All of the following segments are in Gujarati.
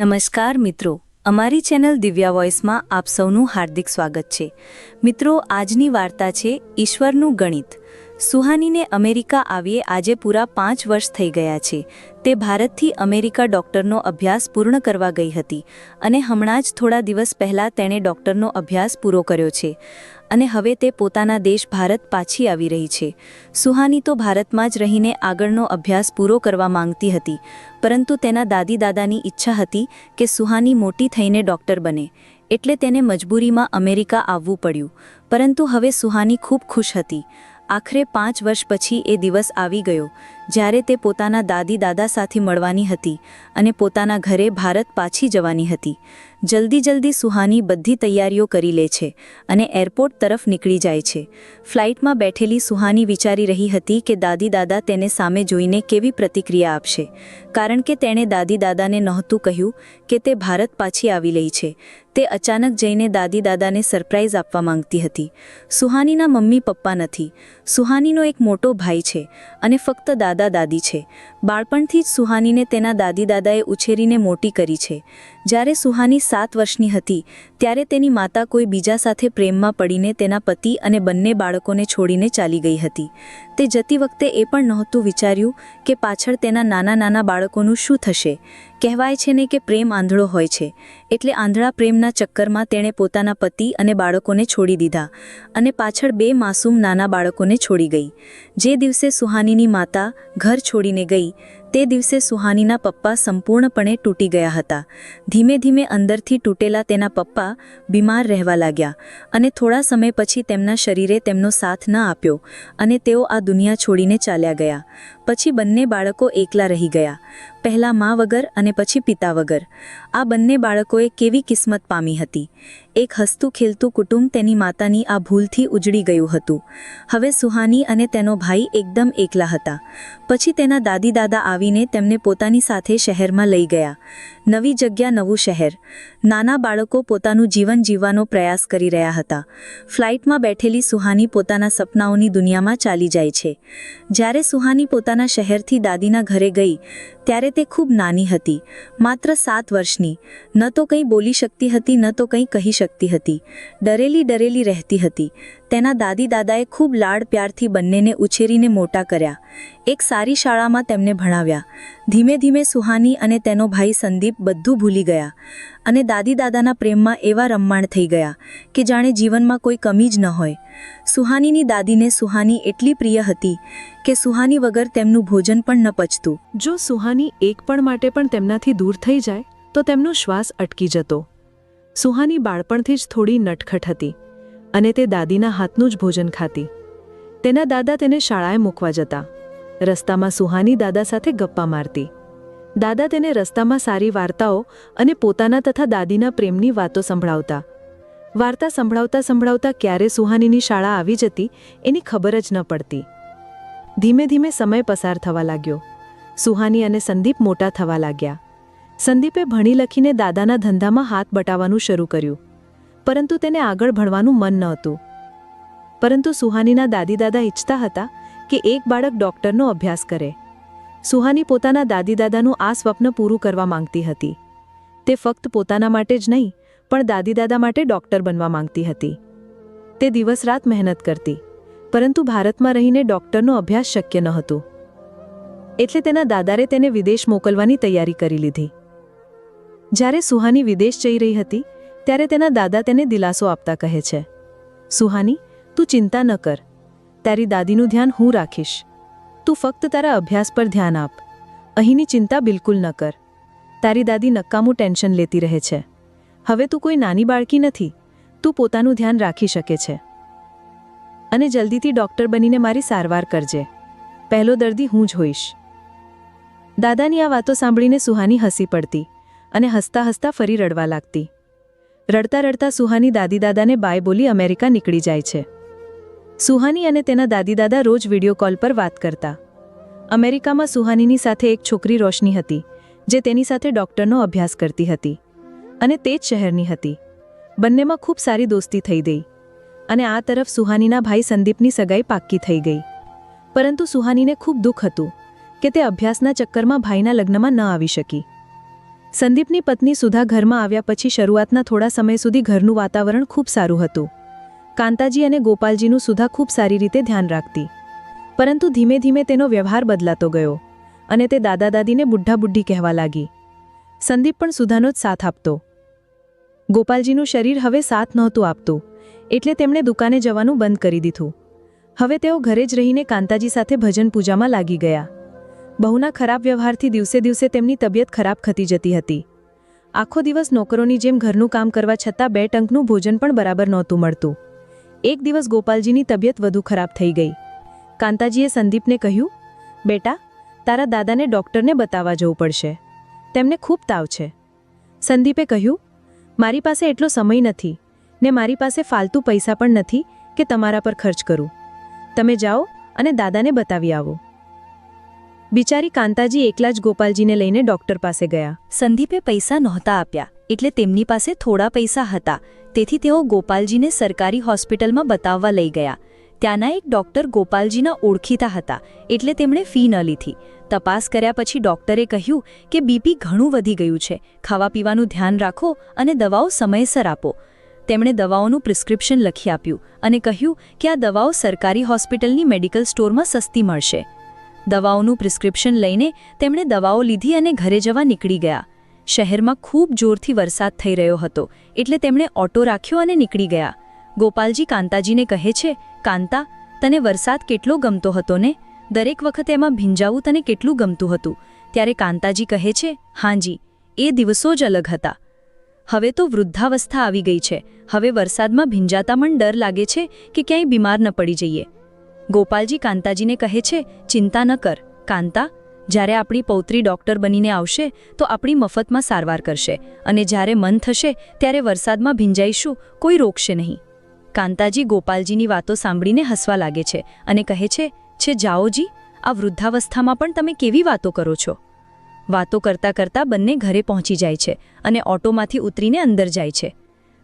નમસ્કાર મિત્રો. અમારી ચેનલ દિવ્યા વોઇસમાં આપ સૌનું હાર્દિક સ્વાગત છે. મિત્રો, આજની વાર્તા છે ઈશ્વરનું ગણિત. સુહાનીને અમેરિકા આવીએ આજે પૂરા પાંચ વર્ષ થઈ ગયા છે. તે ભારતથી અમેરિકા ડૉક્ટરનો અભ્યાસ પૂર્ણ કરવા ગઈ હતી અને હમણાં જ થોડા દિવસ પહેલાં તેણે ડૉક્ટરનો અભ્યાસ પૂરો કર્યો છે. અને હવે તે પોતાના દેશ ભારત પાછી આવી રહી છે. સુહાની તો ભારતમાં જ રહીને આગળનો અભ્યાસ પૂરો કરવા માંગતી હતી, પરંતુ તેના દાદી દાદાની ઈચ્છા હતી કે સુહાની મોટી થઈને ડૉક્ટર બને, એટલે તેને મજબૂરીમાં અમેરિકા આવવું પડ્યું. પરંતુ હવે સુહાની ખૂબ ખુશ હતી. આખરે પાંચ વર્ષ પછી એ દિવસ આવી ગયો જ્યારે તે પોતાના દાદી દાદા સાથે મળવાની હતી અને પોતાના ઘરે ભારત પાછી જવાની હતી. જલ્દી જલ્દી સુહાની બધી તૈયારીઓ કરી લે છે અને એરપોર્ટ તરફ નીકળી જાય છે. ફ્લાઇટમાં બેઠેલી સુહાની વિચારી રહી હતી કે દાદી દાદા તેને સામે જોઈને કેવી પ્રતિક્રિયા આપશે. કારણ કે તેણે દાદી દાદાને નહોતું કહ્યું કે તે ભારત પાછી આવી રહી છે. તે અચાનક જઈને દાદી દાદાને સરપ્રાઇઝ આપવા માંગતી હતી. સુહાનીના મમ્મી પપ્પા નથી. સુહાનીનો એક મોટો ભાઈ છે અને ફક્ત દાદા દાદી છે. બાળપણથી જ સુહાનીને તેના દાદી દાદાએ ઉછેરીને મોટી કરી છે. જ્યારે સુહાની સાત વર્ષની હતી, ત્યારે તેની માતા કોઈ બીજા સાથે પ્રેમમાં પડીને તેના પતિ અને બંને બાળકોને છોડીને ચાલી ગઈ હતી. તે જતી વખતે એ પણ નહોતું વિચાર્યું કે પાછળ તેના નાના નાના બાળકોનું શું થશે. કહેવાય છે ને કે પ્રેમ આંધળો હોય છે. એટલે આંધળા પ્રેમના ચક્કરમાં તેણે પોતાના પતિ અને બાળકોને છોડી દીધા અને પાછળ બે માસૂમ નાના બાળકોને છોડી ગઈ. જે દિવસે સુહાનીની માતા ઘર છોડીને ગઈ. તે દિવસે સુહાનીના પપ્પા સંપૂર્ણપણે તૂટી ગયા હતા. ધીમે ધીમે અંદરથી તૂટેલા તેના પપ્પા બીમાર રહેવા લાગ્યા અને થોડા સમય પછી તેમના શરીરે તેમનો સાથ ન આપ્યો અને તેઓ આ દુનિયા છોડીને ચાલ્યા ગયા. પછી બંને બાળકો એકલા રહી ગયા. પહેલાં મા વગર અને પછી પિતા વગર. આ બંને બાળકોએ કેવી કિસ્મત પામી હતી. એક હસતું ખેલતું કુટુંબ તેની માતાની આ ભૂલથી ઉજળી ગયું હતું. હવે સુહાની અને તેનો ભાઈ એકદમ એકલા હતા. પછી તેના દાદી દાદા આવીને તેમને પોતાની સાથે શહેરમાં લઈ ગયા. નવી જગ્યા, નવું શહેર. નાના બાળકો પોતાનું જીવન જીવવાનો પ્રયાસ કરી રહ્યા હતા. ફ્લાઇટમાં બેઠેલી સુહાની પોતાના સપનાઓની દુનિયામાં ચાલી જાય છે. જ્યારે સુહાની પોતાના શહેરથી દાદીના ઘરે ગઈ, ત્યારે તે ખૂબ નાની હતી, માત્ર સાત વર્ષની. ન તો કંઈ બોલી શકતી હતી, ન તો કંઈ કહી શકતી હતી. ડરેલી ડરેલી રહેતી હતી. તેના દાદી દાદાએ ખૂબ લાડ પ્યારથી બંનેને ઉછેરીને મોટા કર્યા. એક સારી શાળામાં તેમને ભણાવ્યા. ધીમે ધીમે સુહાની અને તેનો ભાઈ સંદીપ બધું ભૂલી ગયા અને દાદી દાદાના પ્રેમમાં એવા રમમાણ થઈ ગયા કે જાણે જીવનમાં કોઈ કમી જ ન હોય. સુહાનીની દાદીને સુહાની એટલી પ્રિય હતી કે સુહાની વગર તેમનું ભોજન પણ ન પચતું. જો સુહાની એક પણ માટે પણ તેમનાથી દૂર થઈ જાય, તો તેમનો શ્વાસ અટકી જતો. સુહાની બાળપણથી જ થોડી નટખટ હતી. અને તે દાદીના હાથનું જ ભોજન ખાતી. તેના દાદા તેને શાળાએ મૂકવા જતા. રસ્તામાં સુહાની દાદા સાથે ગપ્પા મારતી. દાદા તેને રસ્તામાં સારી વાર્તાઓ અને પોતાના તથા દાદીના પ્રેમની વાતો સંભળાવતા. વાર્તા સંભળાવતા સંભળાવતા ક્યારે સુહાનીની શાળા આવી જતી એની ખબર જ ન પડતી. ધીમે ધીમે સમય પસાર થવા લાગ્યો. સુહાની અને સંદીપ મોટા થવા લાગ્યા. સંદીપે ભણી લખીને દાદાના ધંધામાં હાથ બટાવવાનું શરૂ કર્યું. પરંતુ તેને આગળ ભણવાનું મન ન હતું પરંતુ સુહાનીના દાદી દાદા ઈચ્છતા હતા કે એક બાળક ડોક્ટરનો અભ્યાસ કરે. સુહાની પોતાના દાદી દાદાનું આ સ્વપ્ન પૂરું કરવા માંગતી હતી. તે ફક્ત પોતાના માટે જ નહીં, પણ દાદી દાદા માટે ડોક્ટર બનવા માંગતી હતી. તે દિવસ રાત મહેનત કરતી, પરંતુ ભારતમાં રહીને ડોક્ટરનો અભ્યાસ શક્ય ન હતું એટલે તેના દાદારે તેને વિદેશ મોકલવાની તૈયારી કરી લીધી. જ્યારે સુહાની વિદેશ જઈ રહી હતી ત્યારે તેના દાદા તેને દિલાસો આપતા કહે છે, સુહાની, તું ચિંતા ન કર. તારી દાદીનું ધ્યાન હું રાખીશ. તું ફક્ત તારા અભ્યાસ પર ધ્યાન આપ. અહીંની ચિંતા બિલકુલ ન કર. તારી દાદી નકામું ટેન્શન લેતી રહે છે. હવે તું કોઈ નાની બાળકી નથી. તું પોતાનું ધ્યાન રાખી શકે છે. અને જલ્દીથી ડૉક્ટર બનીને મારી સારવાર કરજે. પહેલો દર્દી હું જ હોઈશ. દાદાની આ વાતો સાંભળીને સુહાની હસી પડતી અને હસતા હસતા ફરી રડવા લાગતી. રડતા રડતા સુહાની દાદી દાદાને બાય બોલી અમેરિકા નીકળી જાય છે. સુહાની અને તેના દાદી દાદા રોજ વીડિયો કોલ પર વાત કરતા. અમેરિકામાં સુહાનીની સાથે એક છોકરી રોશની હતી, જે તેની સાથે ડૉક્ટરનો અભ્યાસ કરતી હતી અને તે જ શહેરની હતી. બંનેમાં ખૂબ સારી દોસ્તી થઈ ગઈ અને આ તરફ સુહાનીના ભાઈ સંદીપની સગાઈ પાક્કી થઈ ગઈ. પરંતુ સુહાનીને ખૂબ દુઃખ હતું કે તે અભ્યાસના ચક્કરમાં ભાઈના લગ્નમાં ન આવી શકી. સંદીપની પત્ની સુધા ઘરમાં આવ્યા પછી શરૂઆતના થોડા સમય સુધી ઘરનું વાતાવરણ ખૂબ સારું હતું. કાંતાજી અને ગોપાલજીનું સુધા ખૂબ સારી રીતે ધ્યાન રાખતી. પરંતુ ધીમે ધીમે તેનો વ્યવહાર બદલાતો ગયો અને તે દાદા દાદીને બુઢા બુઢ્ઢી કહેવા લાગી. સંદીપ પણ સુધાનો જ સાથ આપતો. ગોપાલજીનું શરીર હવે સાથ નહોતું આપતું, એટલે તેમણે દુકાને જવાનું બંધ કરી દીધું. હવે તેઓ ઘરે જ રહીને કાંતાજી સાથે ભજન પૂજામાં લાગી ગયા. બહુના ખરાબ વ્યવહારથી દિવસે દિવસે તેમની તબિયત ખરાબ થતી જતી હતી. આખો દિવસ નોકરોની જેમ ઘરનું કામ કરવા છતાં બે ટંકનું ભોજન પણ બરાબર નહોતું મળતું. એક દિવસ ગોપાલજીની તબિયત વધુ ખરાબ થઈ ગઈ. કાંતાજીએ સંદીપને કહ્યું, બેટા, તારા દાદાને ડૉક્ટરને બતાવવા જવું પડશે. તેમને ખૂબ તાવ છે. સંદીપે કહ્યું, મારી પાસે એટલો સમય નથી. ને મારી પાસે ફાલતુ પૈસા પણ નથી કે તમારા પર ખર્ચ કરું. તમે જાઓ અને દાદાને બતાવી આવો. બિચારી કાંતાજી એકલા જ ગોપાલજીને લઈને ડૉક્ટર પાસે ગયા. સંદીપે પૈસા નહોતા આપ્યા, એટલે તેમની પાસે થોડા પૈસા હતા. તેથી તેઓ ગોપાલજીને સરકારી હોસ્પિટલમાં બતાવવા લઈ ગયા. ત્યાંના એક ડોક્ટર ગોપાલજીના ઓળખીતા હતા, એટલે તેમણે ફી ન લીધી. તપાસ કર્યા પછી ડોક્ટરે કહ્યું કે બીપી ઘણું વધી ગયું છે, ખાવા પીવાનું ધ્યાન રાખો અને દવાઓ સમયસર આપો. તેમણે દવાઓનું પ્રિસ્ક્રિપ્શન લખી આપ્યું અને કહ્યું કે આ દવાઓ સરકારી હોસ્પિટલની મેડિકલ સ્ટોરમાં સસ્તી મળશે. દવાઓનું પ્રિસ્ક્રિપ્શન લઈને તેમણે દવાઓ લીધી અને ઘરે જવા નીકળી ગયા. શહેરમાં ખૂબ જોરથી વરસાદ થઈ રહ્યો હતો, એટલે તેમણે ઓટો રાખ્યો અને નીકળી ગયા. ગોપાલજી કાંતાજીને કહે છે, કાંતા, તને વરસાદ કેટલો ગમતો હતો ને? દરેક વખતે એમાં ભીંજાવું તને કેટલું ગમતું હતું? ત્યારે કાંતાજી કહે છે, હાજી, એ દિવસો જ અલગ હતા. હવે તો વૃદ્ધાવસ્થા આવી ગઈ છે. હવે વરસાદમાં ભીંજાતા મન ડર લાગે છે કે ક્યાંય બીમાર ન પડી જઈએ. ગોપાલજી કાંતાજીને કહે છે, ચિંતા ન કર. કાંતા, જ્યારે આપણી પૌત્રી ડૉક્ટર બનીને આવશે, તો આપણી મફતમાં સારવાર કરશે અને જ્યારે મન થશે, ત્યારે વરસાદમાં ભીંજાઈશું, કોઈ રોકશે નહીં. કાંતાજી ગોપાલજીની વાતો સાંભળીને હસવા લાગે છે અને કહે છે છે જાઓજી આ વૃદ્ધાવસ્થામાં પણ તમે કેવી વાતો કરો છો? વાતો કરતાં કરતાં બંને ઘરે પહોંચી જાય છે અને ઓટોમાંથી ઉતરીને અંદર જાય છે.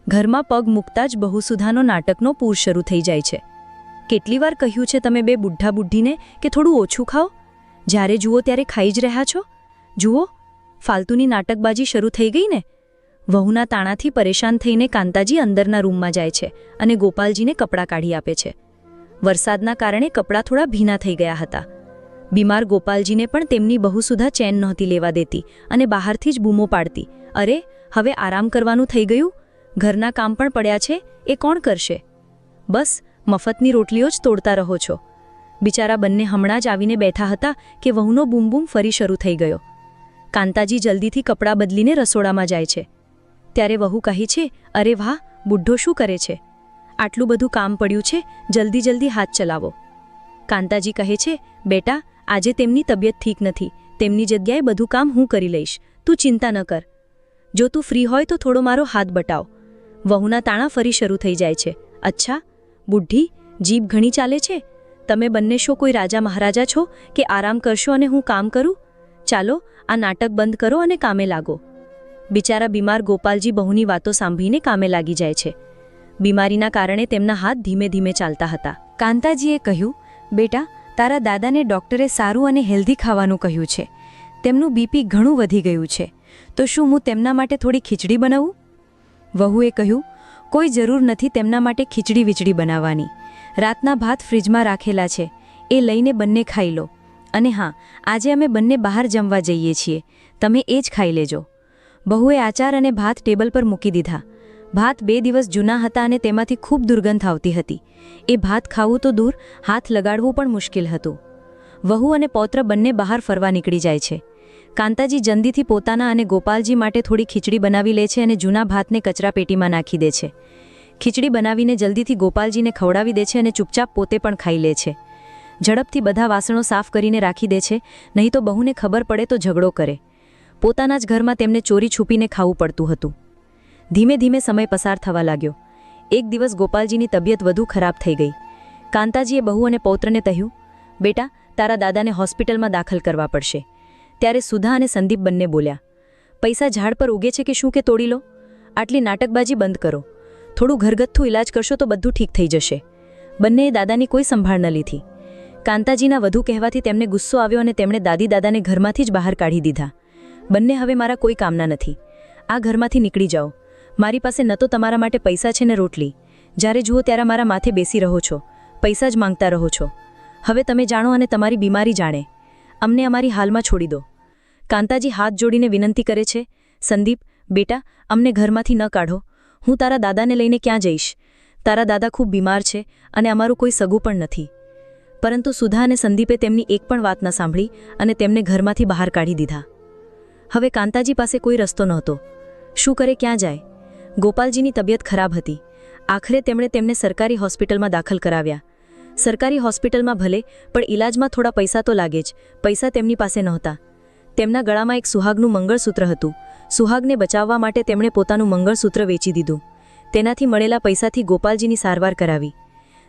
ઘરમાં પગ મૂકતા જ બહુસુધાનો નાટકનો પૂર શરૂ થઈ જાય છે. કેટલી વાર કહ્યું છે તમે બે બુઢ્ઢા બુઢ્ઢીને કે થોડું ઓછું ખાઓ? જ્યારે જુઓ ત્યારે ખાઈ જ રહ્યા છો? જુઓ, ફાલતુની નાટકબાજી શરૂ થઈ ગઈ ને? વહુના તાણાથી પરેશાન થઈને કાંતાજી અંદરના રૂમમાં જાય છે અને ગોપાલજીને કપડાં કાઢી આપે છે. વરસાદના કારણે કપડાં થોડા ભીના થઈ ગયા હતા. બીમાર ગોપાલજીને પણ તેમની બહુ સુધા ચેન નહોતી લેવા દેતી અને બહારથી જ બૂમો પાડતી. અરે, હવે આરામ કરવાનું થઈ ગયું? ઘરના કામ પણ પડ્યા છે, એ કોણ કરશે? બસ મફતની રોટલીઓ જ તોડતા રહો છો. બિચારા બંને હમણાં જ આવીને બેઠા હતા કે વહુનો બૂમ બૂમ ફરી શરૂ થઈ ગયો. કાંતાજી જલ્દીથી કપડાં બદલીને રસોડામાં જાય છે. ત્યારે વહુ કહી છે, અરે વાહ, બુઢ્ઢો શું કરે છે? આટલું બધું કામ પડ્યું છે, જલ્દી જલ્દી હાથ ચલાવો. કાંતાજી કહે છે, બેટા, આજે તેમની તબિયત ઠીક નથી. તેમની જગ્યાએ બધું કામ હું કરી લઈશ. તું ચિંતા ન કર. જો તું ફ્રી હોય તો થોડો મારો હાથ બટાવ. વહુના તાણા ફરી શરૂ થઈ જાય છે. અચ્છા બુઢ્ઢી જીભ ઘણી ચાલે છે? તમે બંને શો કોઈ રાજા મહારાજા છો કે આરામ કરશો અને હું કામ કરું? ચાલો, આ નાટક બંધ કરો અને કામે લાગો. બિચારા બીમાર ગોપાલજી બહુની વાતો સાંભળીને કામે લાગી જાય છે. બીમારીના કારણે તેમના હાથ ધીમે ધીમે ચાલતા હતા. કાંતાજીએ કહ્યું, બેટા, તારા દાદાને ડૉક્ટરે સારું અને હેલ્ધી ખાવાનું કહ્યું છે. તેમનું બીપી ઘણું વધી ગયું છે. તો શું હું તેમના માટે થોડી ખીચડી બનાવું? વહુએ કહ્યું કોઈ જરૂર નથી તેમના માટે ખીચડી વીચડી બનાવવાની. રાતના ભાત ફ્રીજમાં રાખેલા છે. એ લઈને બંને ખાઈ લો. અને હા, આજે અમે બંને બહાર જમવા જઈએ છીએ. તમે એ જ ખાઈ લેજો. બહુએ આચાર અને ભાત ટેબલ પર મૂકી દીધા. ભાત બે દિવસ જૂના હતા અને તેમાંથી ખૂબ દુર્ગંધ આવતી હતી. એ ભાત ખાવું તો દૂર, હાથ લગાડવું પણ મુશ્કેલ હતું. વહુ અને પૌત્ર બંને બહાર ફરવા નીકળી જાય છે. કાંતાજી જલ્દીથી પોતાના અને ગોપાલજી માટે થોડી ખીચડી બનાવી લે છે અને જૂના ભાતને કચરાપેટીમાં નાખી દે છે. ખીચડી બનાવીને જલ્દીથી ગોપાલજીને ખવડાવી દે છે અને ચૂપચાપ પોતે પણ ખાઈ લે છે. ઝડપથી બધા વાસણો સાફ કરીને રાખી દે છે, નહીં તો બહુને ખબર પડે તો ઝઘડો કરે. પોતાના જ ઘરમાં તેમને ચોરી છૂપીને ખાવું પડતું હતું. ધીમે ધીમે સમય પસાર થવા લાગ્યો. એક દિવસ ગોપાલજીની તબિયત વધુ ખરાબ થઈ ગઈ. કાંતાજીએ બહુ અને પૌત્રને કહ્યું, બેટા, તારા દાદાને હોસ્પિટલમાં દાખલ કરવા પડશે. ત્યારે સુધા અને સંદીપ બંને બોલ્યા, પૈસા ઝાડ પર ઉગે છે કે શું કે તોડી લો? આટલી નાટકબાજી બંધ કરો. થોડું ઘરગથ્થુ ઇલાજ કરશો તો બધું ઠીક થઈ જશે. બંનેએ દાદાની કોઈ સંભાળ ન લીધી. કાંતાજીના વધુ કહેવાથી તેમને ગુસ્સો આવ્યો અને તેમણે દાદી દાદાને ઘરમાંથી જ બહાર કાઢી દીધા. બંને હવે મારા કોઈ કામના નથી. આ ઘરમાંથી નીકળી જાઓ. મારી પાસે ન તો તમારા માટે પૈસા છે ને રોટલી. જ્યારે જુઓ ત્યારે મારા માથે બેસી રહો છો. પૈસા જ માંગતા રહો છો. હવે તમે જાણો અને તમારી બીમારી જાણે. અમને અમારી હાલમાં છોડી દો. કાંતાજી હાથ જોડીને વિનંતી કરે છે, સંદીપ, બેટા, અમને ઘરમાંથી ન કાઢો. હું તારા દાદાને લઈને ક્યાં જઈશ? તારા દાદા ખૂબ બીમાર છે અને અમારું કોઈ સગું પણ નથી. પરંતુ સુધા અને સંદીપે તેમની એક પણ વાત ન સાંભળી અને તેમને ઘરમાંથી બહાર કાઢી દીધા. હવે કાંતાજી પાસે કોઈ રસ્તો નહોતો. શું કરે, ક્યાં જાય? ગોપાલજીની તબિયત ખરાબ હતી. આખરે તેમણે તેમને સરકારી હોસ્પિટલમાં દાખલ કરાવ્યા. સરકારી હોસ્પિટલમાં ભલે, પણ ઈલાજમાં થોડા પૈસા તો લાગે જ. પૈસા તેમની પાસે નહોતા. તેમના ગળામાં એક સુહાગનું મંગળસૂત્ર હતું. સુહાગને બચાવવા માટે તેમણે પોતાનું મંગળસૂત્ર વેચી દીધું. તેનાથી મળેલા પૈસાથી ગોપાલજીની સારવાર કરાવી.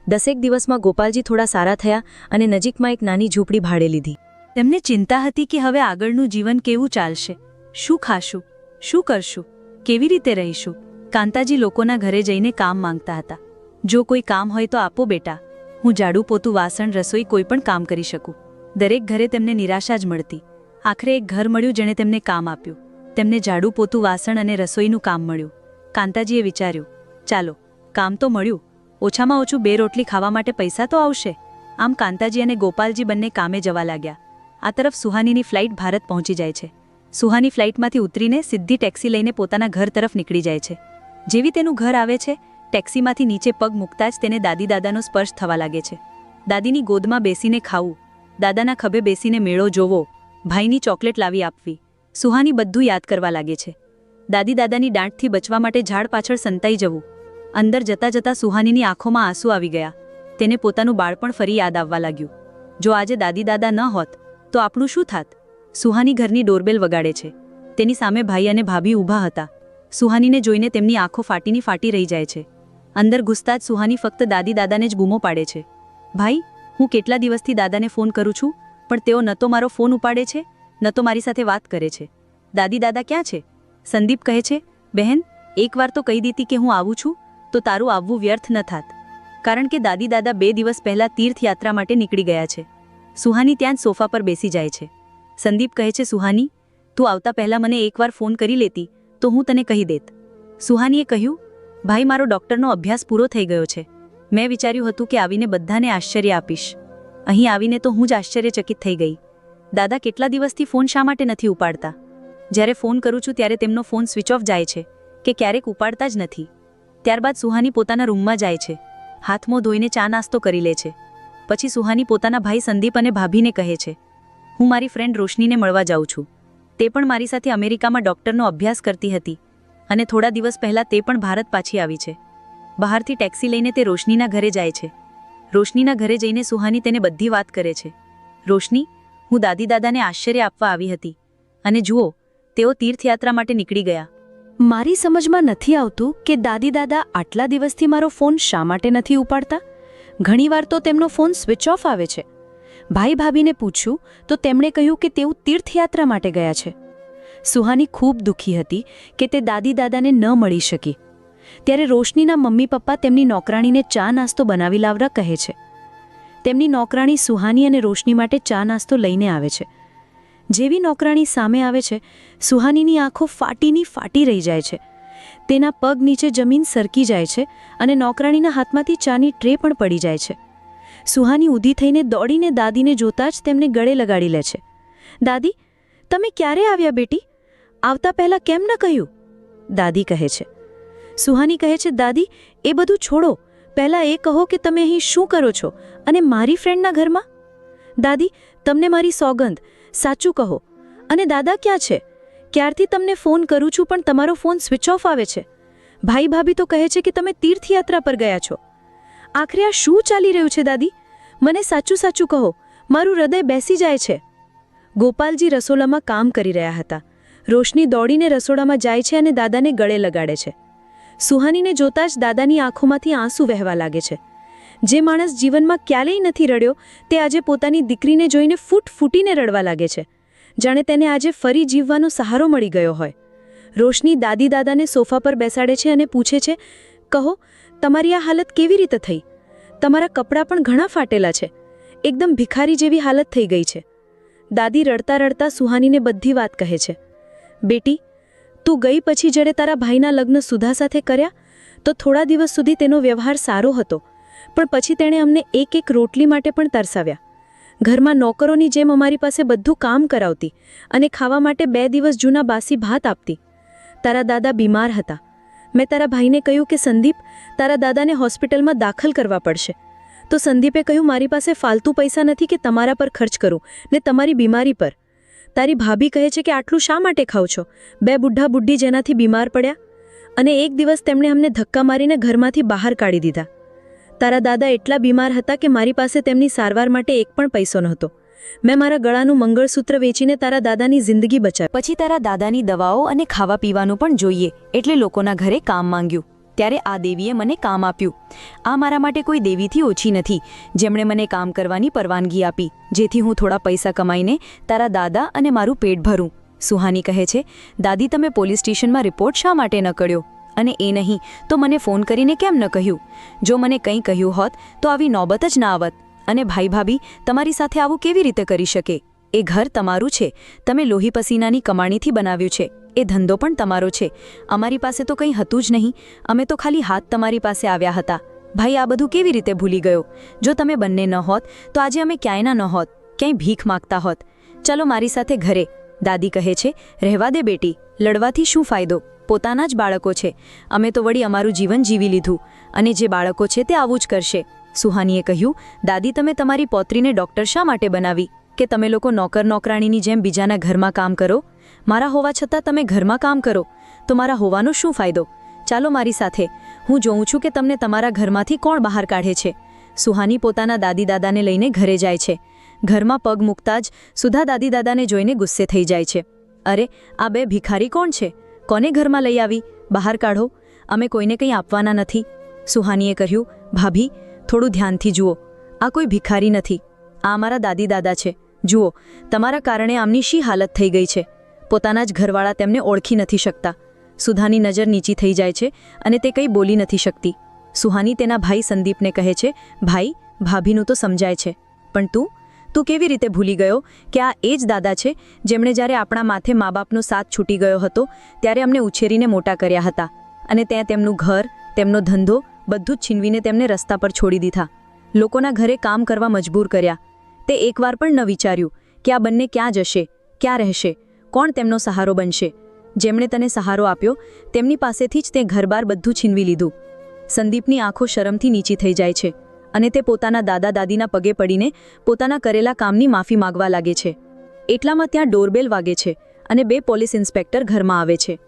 દસેક દિવસમાં ગોપાલજી થોડા સારા થયા અને નજીકમાં એક નાની ઝૂંપડી ભાડે લીધી. તેમને ચિંતા હતી કે હવે આગળનું જીવન કેવું ચાલશે. શું ખાશું? શું કરશું? કેવી રીતે રહીશું? કાંતાજી લોકોના ઘરે જઈને કામ માંગતા હતા. જો કોઈ કામ હોય તો આપો બેટા. હું ઝાડુ પોતું વાસણ, રસોઈ કોઈ પણ કામ કરી શકું. દરેક ઘરે તેમને નિરાશા જ મળતી. આખરે એક ઘર મળ્યું જેણે તેમને કામ આપ્યું. તેમને ઝાડુ પોતું વાસણ અને રસોઈનું કામ મળ્યું. કાંતાજીએ વિચાર્યું, ચાલો, કામ તો મળ્યું. ઓછામાં ઓછું બે રોટલી ખાવા માટે પૈસા તો આવશે. આમ કાંતાજી અને ગોપાલજી બંને કામે જવા લાગ્યા. આ તરફ સુહાનીની ફ્લાઇટ ભારત પહોંચી જાય છે. સુહાની ફ્લાઇટમાંથી ઉતરીને સીધી ટેક્સી લઈને પોતાના ઘર તરફ નીકળી જાય છે. જેવી તેનું ઘર આવે છે ટેક્સીમાંથી નીચે પગ મૂકતા જ તેને દાદી દાદાનો સ્પર્શ થવા લાગે છે. દાદીની ગોદમાં બેસીને ખાવું, દાદાના ખભે બેસીને મેળો જોવો, ભાઈની ચોકલેટ લાવી આપવી, સુહાની બધું યાદ કરવા લાગે છે. દાદી દાદાની દાંટથી બચવા માટે ઝાડ પાછળ સંતાઈ જવું. અંદર જતા જતા સુહાનીની આંખોમાં આંસુ આવી ગયા. તેને પોતાનું બાળપણ ફરી યાદ આવવા લાગ્યું. જો આજે દાદી દાદા ન હોત, તો આપણું શું થાત? સુહાની ઘરની ડોરબેલ વગાડે છે. તેની સામે ભાઈ અને ભાભી ઊભા હતા. સુહાનીને જોઈને તેમની આંખો ફાટીની ફાટી રહી જાય છે. અંદર ઘૂસતા જ સુહાની ફક્ત દાદી દાદાને જ બૂમો પાડે છે. ભાઈ, હું કેટલા દિવસથી દાદાને ફોન કરું છું, પણ તેઓ ન તો મારો ફોન ઉપાડે છે, ન તો મારી સાથે વાત કરે છે. દાદી દાદા ક્યાં છે? સંદીપ કહે છે, બહેન, એકવાર તો કહી દીધી કે હું આવું છું, તો તારું આવવું વ્યર્થ ન થાત. કારણ કે દાદી દાદા બે દિવસ પહેલાં તીર્થયાત્રા માટે નીકળી ગયા છે. સુહાની ત્યાં જ સોફા પર બેસી જાય છે. સંદીપ કહે છે, સુહાની, તું આવતા પહેલાં મને એકવાર ફોન કરી લેતી, તો હું તને કહી દેત. સુહાનીએ કહ્યું ભાઈ, મારો ડૉક્ટરનો અભ્યાસ પૂરો થઈ ગયો છે. મેં વિચાર્યું હતું કે આવીને બધાને આશ્ચર્ય આપીશ. અહીં આવીને તો હું જ આશ્ચર્યચકિત થઈ ગઈ. દાદા, કેટલા દિવસથી ફોન શા માટે નથી ઉપાડતા? જ્યારે ફોન કરું છું ત્યારે તેમનો ફોન સ્વિચ ઓફ જાય છે કે ક્યારેક ઉપાડતા જ નથી. ત્યારબાદ સુહાની પોતાના રૂમમાં જાય છે. હાથમો ધોઈને ચા નાસ્તો કરી લે છે. પછી સુહાની પોતાના ભાઈ સંદીપ અને ભાભીને કહે છે, હું મારી ફ્રેન્ડ રોશનીને મળવા જાઉં છું. તે પણ મારી સાથે અમેરિકામાં ડૉક્ટરનો અભ્યાસ કરતી હતી. અને થોડા દિવસ પહેલાં તે પણ ભારત પાછી આવી છે. બહારથી ટેક્સી લઈને તે રોશનીના ઘરે જાય છે. રોશનીના ઘરે જઈને સુહાની તેને બધી વાત કરે છે. રોશની, હું દાદી દાદાને આશ્ચર્ય આપવા આવી હતી. અને જુઓ, તેઓ તીર્થયાત્રા માટે નીકળી ગયા. મારી સમજમાં નથી આવતું કે દાદી દાદા આટલા દિવસથી મારો ફોન શા માટે નથી ઉપાડતા? ઘણીવાર તો તેમનો ફોન સ્વિચ ઓફ આવે છે. ભાઈ ભાભીને પૂછ્યું તો તેમણે કહ્યું કે તેઓ તીર્થયાત્રા માટે ગયા છે. સુહાની ખૂબ દુઃખી હતી કે તે દાદી દાદાને ન મળી શકી. ત્યારે રોશનીના મમ્મી પપ્પા તેમની નોકરાણીને ચા નાસ્તો બનાવી લાવરા કહે છે. તેમની નોકરાણી સુહાની અને રોશની માટે ચા નાસ્તો લઈને આવે છે. જેવી નોકરાણી સામે આવે છે, સુહાનીની આંખો ફાટીની ફાટી રહી જાય છે. તેના પગ નીચે જમીન સરકી જાય છે અને નોકરાણીના હાથમાંથી ચાની ટ્રે પણ પડી જાય છે. સુહાની ઊધી થઈને દોડીને દાદીને જોતા જ તેમને ગળે લગાડી લે છે. દાદી, તમે ક્યારે આવ્યા બેટી? આવતા પહેલાં કેમ ન કહ્યું? દાદી કહે છે. સુહાની કહે છે, દાદી, એ બધું છોડો. પહેલાં એ કહો કે તમે અહીં શું કરો છો? અને મારી ફ્રેન્ડના ઘરમાં? દાદી, તમને મારી સોગંદ. સાચું કહો. અને દાદા ક્યાં છે? ક્યારથી તમને ફોન કરું છું પણ તમારો ફોન સ્વિચ ઓફ આવે છે? ભાઈ ભાભી તો કહે છે કે તમે તીર્થયાત્રા પર ગયા છો. આખરે આ શું ચાલી રહ્યું છે, દાદી? મને સાચું સાચું કહો. મારું હૃદય બેસી જાય છે. ગોપાલજી રસોડામાં કામ કરી રહ્યા હતા. રોશની દોડીને રસોડામાં જાય છે અને દાદાને ગળે લગાડે છે. સુહાનીને જોતાં જ દાદાની આંખોમાંથી આંસુ વહેવા લાગે છે. જે માણસ જીવનમાં ક્યારેય નથી રડ્યો, તે આજે પોતાની દીકરીને જોઈને ફૂટ ફૂટીને રડવા લાગે છે. જાણે તેને આજે ફરી જીવવાનો સહારો મળી ગયો હોય. રોશની દાદી દાદાને સોફા પર બેસાડે છે અને પૂછે છે, કહો, તમારી આ હાલત કેવી રીતે થઈ? તમારા કપડાં પણ ઘણા ફાટેલા છે. એકદમ ભિખારી જેવી હાલત થઈ ગઈ છે. દાદી રડતા રડતા સુહાનીને બધી વાત કહે છે. બેટી, તું ગઈ પછી જ્યારે તારા ભાઈના લગ્ન સુધા સાથે કર્યા, તો થોડા દિવસ સુધી તેનો વ્યવહાર સારો હતો. પણ પછી તેણે અમને એક એક રોટલી માટે પણ તરસાવ્યા. ઘરમાં નોકરોની જેમ અમારી પાસે બધું કામ કરાવતી અને ખાવા માટે બે દિવસ જૂના બાસી ભાત આપતી. તારા દાદા બીમાર હતા. મેં તારા ભાઈને કહ્યું કે, સંદીપ, તારા દાદાને હોસ્પિટલમાં દાખલ કરવા પડશે. તો સંદીપે કહ્યું, મારી પાસે ફાલતુ પૈસા નથી કે તમારા પર ખર્ચ કરું ને તમારી બીમારી પર. તારી ભાભી કહે છે કે આટલું શા માટે ખાવ છો? બે બુઢા બુઢી જેનાથી બીમાર પડ્યા? અને એક દિવસ તેમણે અમને ધક્કા મારીને ઘરમાંથી બહાર કાઢી દીધા. તારા દાદા એટલા બીમાર હતા કે મારી પાસે તેમની સારવાર માટે એક પણ પૈસો નહોતો. મેં મારા ગળાનું મંગળસૂત્ર વેચીને તારા દાદાની જિંદગી બચાવી. પછી તારા દાદાની દવાઓ અને ખાવા પીવાનું પણ જોઈએ, એટલે લોકોના ઘરે કામ માંગ્યું. ત્યારે આ દેવીએ મને કામ આપ્યું. આ મારા માટે કોઈ દેવીથી ઓછી નથી. જેમણે મને કામ કરવાની પરવાનગી આપી, જેથી હું થોડા પૈસા કમાઈને તારા દાદા અને મારું પેટ ભરું. સુહાની કહે છે, દાદી, તમે પોલીસ સ્ટેશનમાં રિપોર્ટ શા માટે ન કર્યો? અને એ નહીં, તો મને ફોન કરીને કેમ ન કહ્યું? જો મને કંઈ કહ્યું હોત, તો આવી નોબત જ ના આવત. અને ભાઈ ભાભી તમારી સાથે આવું કેવી રીતે કરી શકે? એ ઘર તમારું છે. તમે લોહી પસીનાની કમાણીથી બનાવ્યું છે. એ ધંધો પણ તમારો છે. અમારી પાસે તો કંઈ હતું જ નહીં. અમે તો ખાલી હાથ તમારી પાસે આવ્યા હતા. ભાઈ, આ બધું કેવી રીતે ભૂલી ગયો? જો તમે બંને ન હોત, તો આજે અમે ક્યાંયના ન હોત, ક્યાંય ભીખ માગતા હોત. ચાલો મારી સાથે ઘરે. દાદી કહે છે, રહેવા દે બેટી. લડવાથી શું ફાયદો? પોતાના જ બાળકો છે. અમે તો વળી અમારું જીવન જીવી લીધું. અને જે બાળકો છે તે આવું જ કરશે. સુહાનીએ કહ્યું, દાદી, તમે તમારી પૌત્રીને ડૉક્ટર શા માટે બનાવી? કે તમે લોકો નોકર નોકરાણીની જેમ બીજાના ઘરમાં કામ કરો? મારા હોવા છતાં તમે ઘરમાં કામ કરો. તો મારા હોવાનો શું ફાયદો? ચાલો મારી સાથે. હું જોઉં છું કે તમને તમારા ઘરમાંથી કોણ બહાર કાઢે છે. સુહાની પોતાના દાદી દાદાને લઈને ઘરે જાય છે. ઘરમાં પગ મૂકતા જ સુધા દાદી દાદાને જોઈને ગુસ્સે થઈ જાય છે. અરે, આ બે ભિખારી કોણ છે? કોને ઘરમાં લઈ આવી? બહાર કાઢો. અમે કોઈને કંઈ આપવાના નથી. સુહાનીએ કહ્યું, ભાભી, થોડું ધ્યાનથી જુઓ. આ કોઈ ભિખારી નથી. આ અમારા દાદી દાદા છે. જુઓ, તમારા કારણે આમની શી હાલત થઈ ગઈ છે? પોતાના જ ઘરવાળા તેમને ઓળખી નથી શકતા. સુધાની નજર નીચી થઈ જાય છે અને તે કંઈ બોલી નથી શકતી. સુહાની તેના ભાઈ સંદીપને કહે છે, ભાઈ, ભાભીનું તો સમજાય છે. પણ તું? તું કેવી રીતે ભૂલી ગયો કે આ એ જ દાદા છે જેમણે જ્યારે આપણા માથે મા બાપનો સાથ છૂટી ગયો હતો, ત્યારે અમને ઉછેરીને મોટા કર્યા હતા. અને ત્યાં તેમનું ઘર, તેમનો ધંધો બધું જ છીનવીને તેમને રસ્તા પર છોડી દીધા. લોકોના ઘરે કામ કરવા મજબૂર કર્યા. તે એકવાર પણ ન વિચાર્યું કે આ બંને ક્યાં જશે, ક્યાં રહેશે, કોણ તેમનો સહારો બનશે. જેમણે તને સહારો આપ્યો, તેમની પાસેથી જ તે ઘરબાર બધું છીનવી લીધું. સંદીપની આંખો શરમથી નીચી થઈ જાય છે અને તે પોતાના દાદા દાદીના પગે પડીને પોતાના કરેલા કામની માફી માગવા લાગે છે. એટલામાં ત્યાં ડોરબેલ વાગે છે અને બે પોલીસ ઇન્સ્પેક્ટર ઘરમાં આવે છે.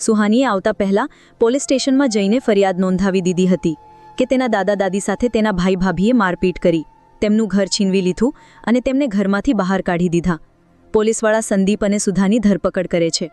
સુહાનીએ આવતા પહેલાં પોલીસ સ્ટેશનમાં જઈને ફરિયાદ નોંધાવી દીધી હતી કે તેના દાદા દાદી સાથે તેના ભાઈ ભાભીએ મારપીટ કરી. તેમનું ઘર છીનવી લીધું અને તેમને ઘરમાંથી બહાર કાઢી દીધા. પોલીસવાળા સંદીપ અને સુધાની ધરપકડ કરે છે.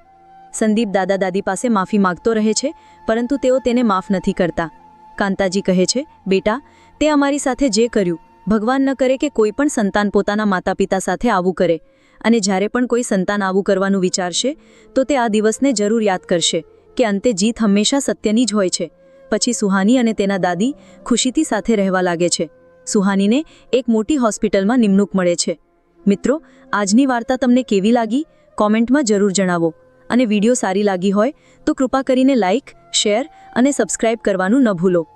સંદીપ દાદા દાદી પાસે માફી માગતો રહે છે, પરંતુ તેઓ તેને માફ નથી કરતા. કાંતાજી કહે છે, બેટા, તે અમારી સાથે જે કર્યું, ભગવાન ન કરે કે કોઈ પણ સંતાન પોતાના માતા પિતા સાથે આવું કરે. અને જ્યારે પણ કોઈ સંતાન આવું કરવાનું વિચારશે, તો તે આ દિવસને જરૂર યાદ કરશે, કે અંતે જીત હંમેશા સત્યની જ હોય છે. પછી સુહાની અને તેના દાદી ખુશીથી સાથે રહેવા લાગે છે. સુહાનીને એક મોટી હોસ્પિટલમાં નિમણૂક મળે છે. મિત્રો, આજની વાર્તા તમને કેવી લાગી? કોમેન્ટમાં જરૂર જણાવો. અને વીડિયો સારી લાગી હોય, તો કૃપા કરીને લાઇક શેર અને સબસ્ક્રાઇબ કરવાનું ન ભૂલો.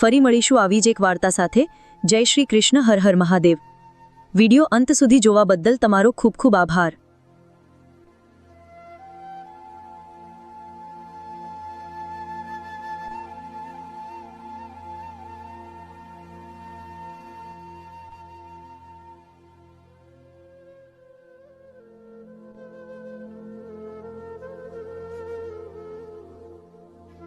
ફરી મળીશું આવી જ એક વાર્તા સાથે. જય શ્રી કૃષ્ણ, હર હર મહાદેવ. વીડિયો અંત સુધી જોવા બદલ તમારો ખૂબ ખૂબ આભાર.